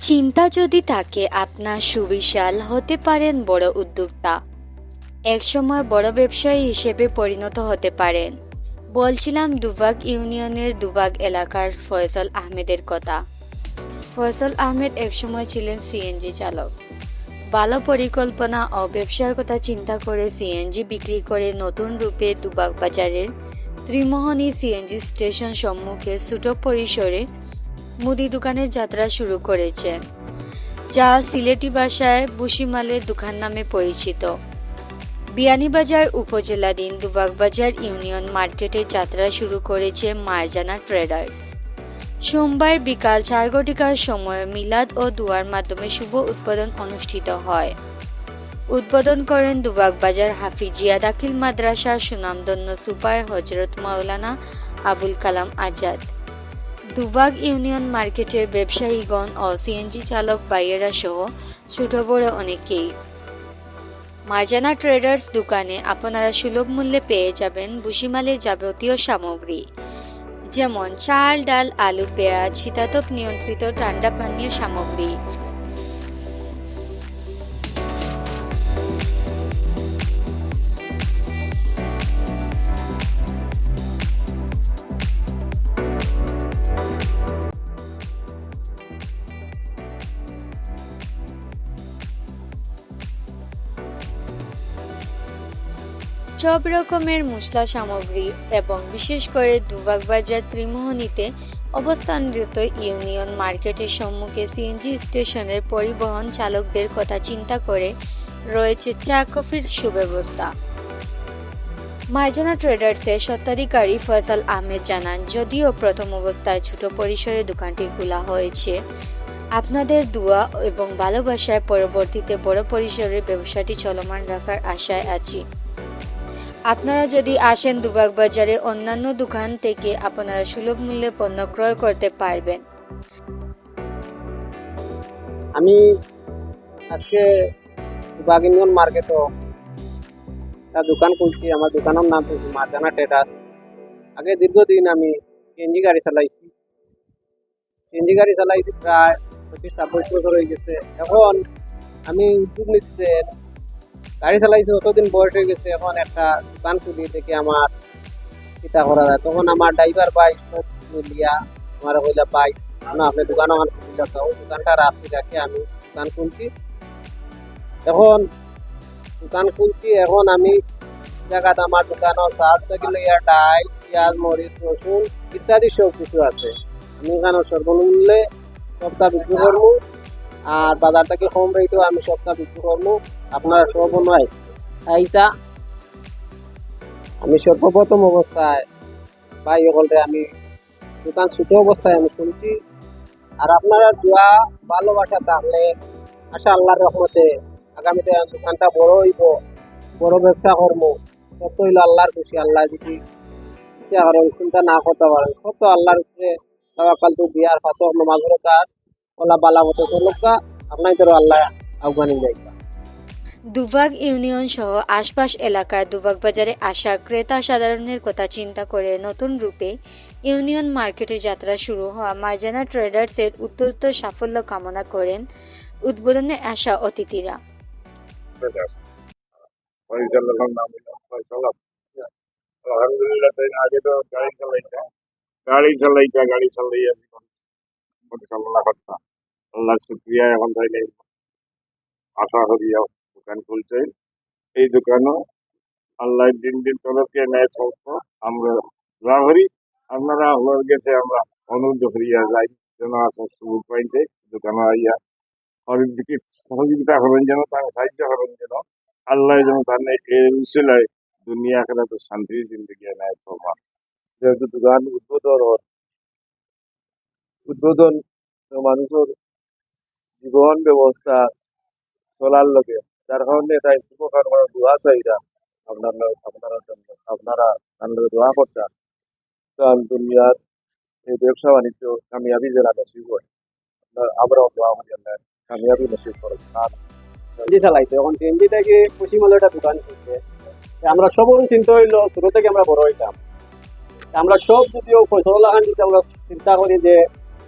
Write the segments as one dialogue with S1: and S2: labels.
S1: চিন্তা যদি থাকে, আপনার সুবিশাল হতে পারেন বড় উদ্যোক্তা। একসময় বড় ব্যবসায়ী হিসেবে পরিণত হতে পারেন। বলছিলাম দুবাগ ইউনিয়নের দুবাগ এলাকার ফয়সল আহমেদের কথা। ফয়সল আহমেদ একসময় ছিলেন সিএনজি চালক। ভালো পরিকল্পনা ও ব্যবসার কথা চিন্তা করে সিএনজি বিক্রি করে নতুন রূপে দুবাগ বাজারের ত্রিমোহনী সিএনজি স্টেশন সম্মুখে ছোট পরিসরে মুদি দোকানের যাত্রা শুরু করেছেন যা সিলেটি ভাষায় বুশিমালের দোকান নামে পরিচিত। বিয়ানীবাজার উপজেলাধীন দুবাগবাজার ইউনিয়ন মার্কেটে যাত্রা শুরু করেছে মারজানা ট্রেডার্স। সোমবার বিকাল চার ঘটিকার সময় মিলাদ ও দুয়ার মাধ্যমে শুভ উদ্বোধন অনুষ্ঠিত হয়। উদ্বোধন করেন দুবাগবাজার হাফিজিয়া দাখিল মাদ্রাসার সুনামধন্য সুপার হজরত মাওলানা আবুল কালাম আজাদ। দুবাগ ইউনিয়ন মার্কেটের ব্যবসায়ীগণ ও সিএনজি চালক বাইয়েরা সহ ছোট বড় অনেকেই। মাজানা ট্রেডার্স দোকানে আপনারা সুলভ মূল্যে পেয়ে যাবেন বুসিমালের যাবতীয় সামগ্রী, যেমন চাল, ডাল, আলু, পেঁয়াজ, শীতাতপ নিয়ন্ত্রিত ঠান্ডা পানীয় সামগ্রী। সব রকমের মশলা সামগ্রী এবং বিশেষ করে দুবাগ বাজার ত্রিমোহনীতে অবস্থানরত ইউনিয়ন মার্কেটের সম্মুখে সিএনজি স্টেশনের পরিবহন চালকদের কথা চিন্তা করে রয়েছে চা কফির সুব্যবস্থা। মাইজানা ট্রেডার্সের স্বত্বাধিকারী ফয়সাল আহমেদ জানান, যদিও প্রথম অবস্থায় ছোট পরিসরে দোকানটি খোলা হয়েছে, আপনাদের দোয়া এবং ভালোবাসায় পরবর্তীতে বড় পরিসরে ব্যবসাটি চলমান রাখার আশায় আছি। আপনারা যদি আসেন দুবাগ বাজারে, অন্যান্য দোকান থেকে আপনারা সুলভ মূল্যে পণ্য ক্রয় করতে পারবেন।
S2: আমি আজকে বাগ ইউনিয়ন মার্কেটও একটা দোকান খুলছি। আমার দোকানের নাম হচ্ছে মার্জানা ট্রেডার্স। আগে দীর্ঘদিন আমি সিএনজি গাড়ি চালাইছি। সিএনজি গাড়ি চালাইছি প্রায় পঁচিশ ছাব্বিশ বছর হয়ে গেছে। এখন আমি উদ্যোগ নিচ্ছি গাড়ি চালাইছি, অতদিন বয়স হয়ে গেছে, এখন একটা দোকান খুলি থেকে আমার চিন্তা করা যায়। তখন আমার ড্রাইভার সব মিলিয়া, আমার কইলা বাইক না আপনি দোকান আমার খুলি যাও দোকানটা রাখছি, রাখি, আমি দোকান খুলছি। এখন দোকান খুলছি, এখন আমি জায়গাত আমার দোকানও সার থেকে লইয়া ডাল পেঁয়াজ, মরিচ, রসুন ইত্যাদি সব কিছু আছে। আমি এখানে সর্বমূল্যে সপ্তাহ বিক্রি করব। আর বাজার থেকে কম রেটেও আমি সপ্তাহ বিক্রি করব। আপনারা সব নয় এইটা, আমি সর্বপ্রথম অবস্থায় ভাই সকলরে আমি দোকান ছোট অবস্থায় আমি খুলছি। আর আপনারা দোয়া ভালোবাসা থাকলে আশা আল্লাহর রহমতে আগামীতে দোকানটা বড় হইব, বড় ব্যবসা করব। সব তো হইল আল্লাহর খুশি, আল্লাহ যদি ইচ্ছা করেন চিন্তা না করতে পারেন। সব তো আল্লাহর উপরে তাওয়াক্কাল তো বিয়ার পাশে নমাজ তার। ওলা বালা মতো চলুকা আপনার তো আল্লাহ আফগানি যাইবা
S1: দুবাগ ইউনিয়ন সহ আশপাশ এলাকার দুভাগ বাজারে আসা ক্রেতা সাধারণের কথা চিন্তা করে নতুন রূপে ইউনিয়ন মার্কেটে যাত্রা শুরু হওয়া মার্জানা ট্রেডার্সের উত্তরোত্তর সাফল্য কামনা করেন উদ্বোধনে আসা অতিথিরা।
S3: গাড়ি চালাইতা গাড়ি চালাইয়া জীবন পরিচালনা করতাম। আল্লাহ শুক্রিয়া, এখন তাই নেই আশা করিয়া দোকান খুলছে। এই দোকানও আল্লাহ দিন দিন তরফকে নেয় চলতো আমরা যা করি, আপনারা হওয়ার গেছে আমরা অনুরোধ করিয়া যাই, যেন আসার সুযোগ পাইতে দোকানে আইয়া হরের দিকে সহযোগিতা করেন যেন, তার সাহায্য করেন যেন। আল্লাহ যেন তার এই দুনিয়া খেলা তো শান্তির জিন্দগি নেয় তোমার যেহেতু দোকান উদ্বোধন উদ্বোধন মানুষের জীবন ব্যবস্থা চলার লগে যার কারণে তাই শুভকর্ম দোয়া চাইরা আপনার আপনারা জন্য আপনারা আপনারা দোয়া করতেন কারণ দুনিয়ার এই ব্যবসা বাণিজ্য কামিয়াবি জেলা নসিব হয়। আমরাও দোয়া করি আল্লাহ কামিয়াবি নসিব করেন আর
S2: সিএনজি চালাইছে, এখন সিএনজি থেকে পশ্চিমবঙ্গে একটা দোকান খুলছে। আমরা সব চিন্তা হইল ছোট থেকে আমরা বড় হইতাম? আমরা সব যদিও ফসল লাগান আমরা চিন্তা করি যে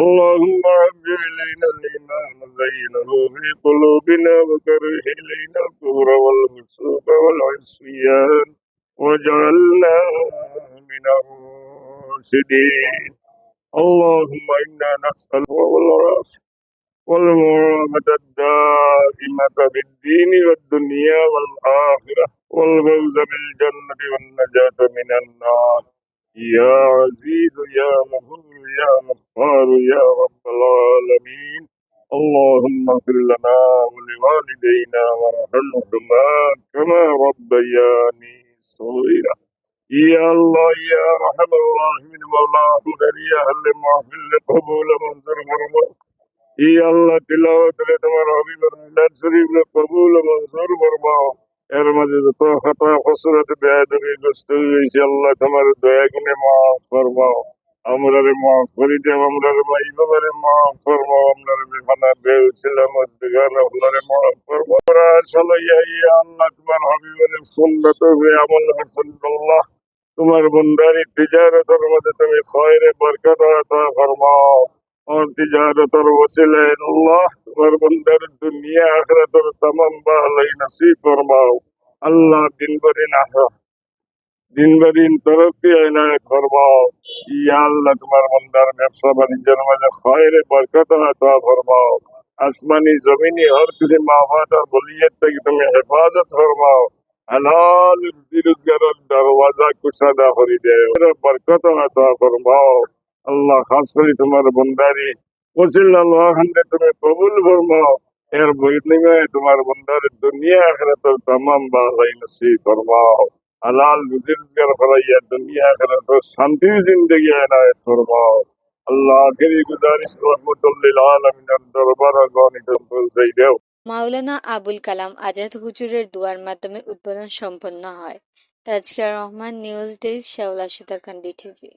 S3: اللهم حبب إلينا الإيمان وزينه في قلوبنا وكره إلينا الكفر والفسوق والعصيان واجعلنا من الراشدين. اللهم إنا نسأل والعافية والمعافاة الدائمة بالدين والدنيا والآخرة والفوز بالجنة والنجاة من النار. يا عزيز يا غفور يا غفار يا رب العالمين اللهم اغفر لنا ولوالدينا وارحمهما كما ربياني صغيرا يا الله يا ارحم الراحمين مولا احمد يا اهل محفل قبول منظر مرمى يا الله تلاوت তোমার হাবিবের মিলাদ শরীফ কবুল মনজুর ফরমা এর মাঝে যত খাতা কসরত বেয়াদবি গ্রস্ত হয়েছে আল্লাহ তোমার দয়া গুণে মাফ ফরমাও আমরা রে মাফ করে দেব আমরা রে মাই বাবারে মাফ ফরমাও আমরা রে বেমানা বেউছিলাম গান আমরা রে মাফ ফরমাও আমরা আসলে ইয়া আল্লাহ তোমার হাবিবের সুন্নত হয়ে আমল হাসানুল্লাহ তোমার বন্দারি তিজারতের মধ্যে তুমি খয়রে বরকত আতা ফরমাও और तिजारत और वसीले अल्लाह तुम्हारे बंदर दुनिया आखिरत और तमाम बालाई नसीब फरमाओ अल्लाह दिन ब दिन দিন বে দিন তরক্কি এলায় ধর্ম ইয়া আল্লাহ তোমার বন্দার ব্যবসা বাণিজ্যের মাঝে খয়ের বরকত হতো ধর্ম। আসমানি জমিনি হর কিছু মাফাত আর বলিয়ত থেকে তুমি হেফাজত ফরমাও হালাল রোজগারের দরওয়াজা কুশাদা করি দেও। বরকত হতো ফরমাও আল্লাহ খাস করে তোমার বন্দারি। ওসিল আল্লাহ হান্দে তুমি কবুল ফরমাও এর বৈনিময়ে তোমার বন্দার দুনিয়া আখরাতের তাম বালাই নসিব ফরমাও হালাল রুজি দুনিয়া শান্তির জিন্দগি আল্লাহ আখেরি রহমতুল্লিল আলমিনের দরবার গণিত পৌঁছাই দেও।
S1: মাওলানা আবুল কালাম আজাদ হুজুরের দুয়ার মাধ্যমে উদ্বোধন সম্পন্ন হয়। তাজকা Rahman, news desk Sheola Sitakandi TV.